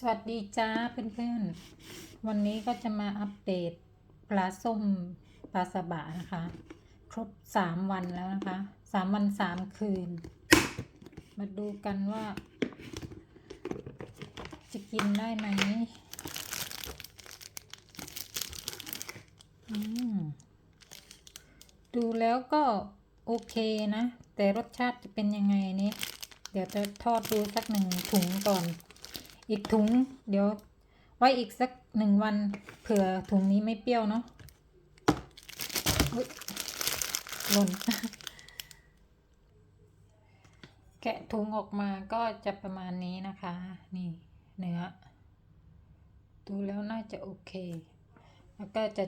สวัสดีจ้าเพื่อนๆ วันนี้ก็จะมาอัปเดตปลาส้มปลาสบะนะคะ ครบสามวันแล้วนะคะสามวันสามคืน มาดูกันว่า จะกินได้ไหมอืมดูแล้วก็โอเคนะ แต่รสชาติจะเป็นยังไงนี่เดี๋ยวจะทอดดูสักหนึ่งถุงก่อน อีกถุง เดี๋ยว ไว้อีกสักหนึ่งวัน เผื่อถุงนี้ไม่เปรี้ยวเนาะหล่นแกะถุงออกมาก็จะประมาณนี้นะคะ นี่เนื้อ ดูแล้วน่าจะโอเค แล้วก็จะ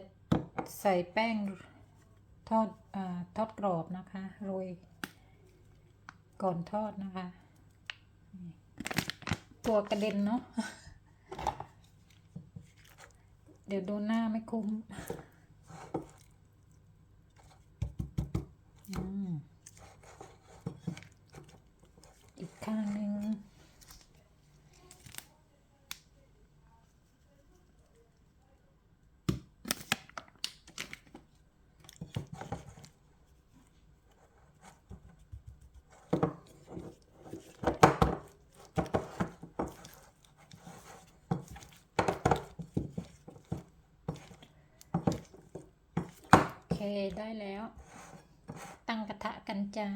ใส่แป้งทอดอาทอดกรอบนะคะ โรย ก่อนทอดนะคะ นี่ ตัวกระเด็นเนาะ เดี๋ยวโดนหน้าไม่คุ้มอืมอีกข้างหนึ่ง โอเค ได้แล้ว ตั้งกระทะกันจ้า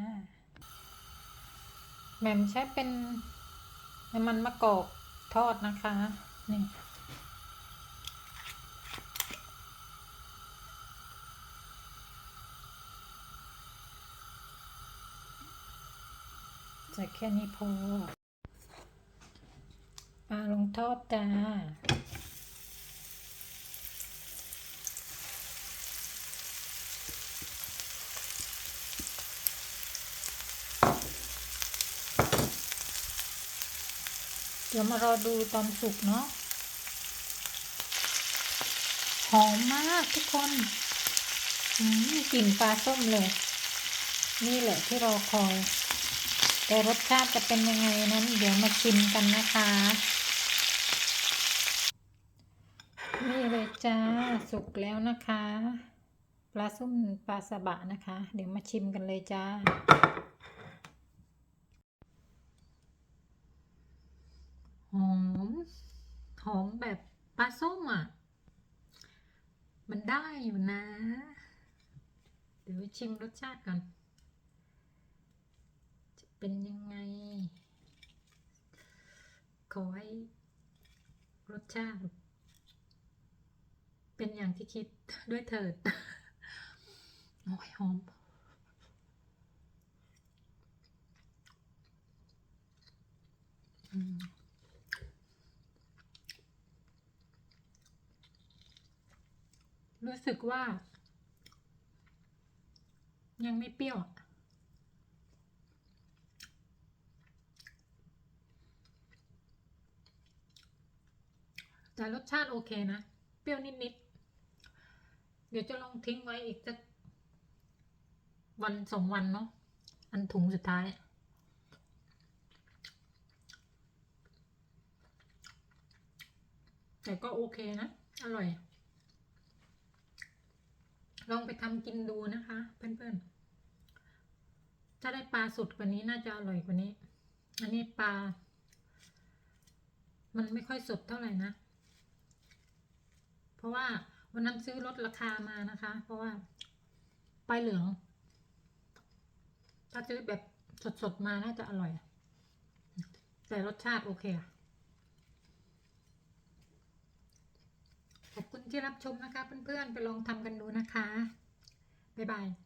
แหม่มใช้เป็นน้ำมันมะกอกทอดนะคะ นี่ใส่แค่นี้พอปลาลงทอดจ้า เดี๋ยวมารอดูตอนสุกเนาะหอมมากทุกคนอืมกลิ่นปลาส้มเลย นี่แหละที่รอคอย แต่รสชาติจะเป็นยังไงนั้น เดี๋ยวมาชิมกันนะคะ นี่เลยจ้าสุกแล้วนะคะ ปลาส้มปลาสบะนะคะ เดี๋ยวมาชิมกันเลยจ้า หอม หอมแบบปลาส้มอะ มันได้อยู่นะ เดี๋ยวชิมรสชาติก่อน จะเป็นยังไง ขอให้รสชาติ เป็นอย่างที่คิดด้วยเถิด โอ้ยหอม อืม รู้สึกว่า ยังไม่เปรี้ยว แต่รสชาติโอเคนะ เปรี้ยวนิด ๆ เดี๋ยวจะลองทิ้งไว้อีกสักวันสองวันเนาะ อันถุงสุดท้ายแต่ก็โอเคนะ อร่อย ลองไปทำกินดูนะคะ เพื่อนๆ ถ้าได้ปลาสดกว่านี้น่าจะอร่อยกว่านี้ อันนี้ปลา มันไม่ค่อยสดเท่าไหร่นะ เพราะว่าวันนั้นซื้อลดราคามานะคะ เพราะว่าปลาเหลือง ถ้าซื้อแบบสดๆมาน่าจะอร่อย แต่รสชาติโอเคอะขอบคุณ ที่รับชมนะคะ เพื่อนๆ ไปลองทำกันดูนะคะ บ๊ายบาย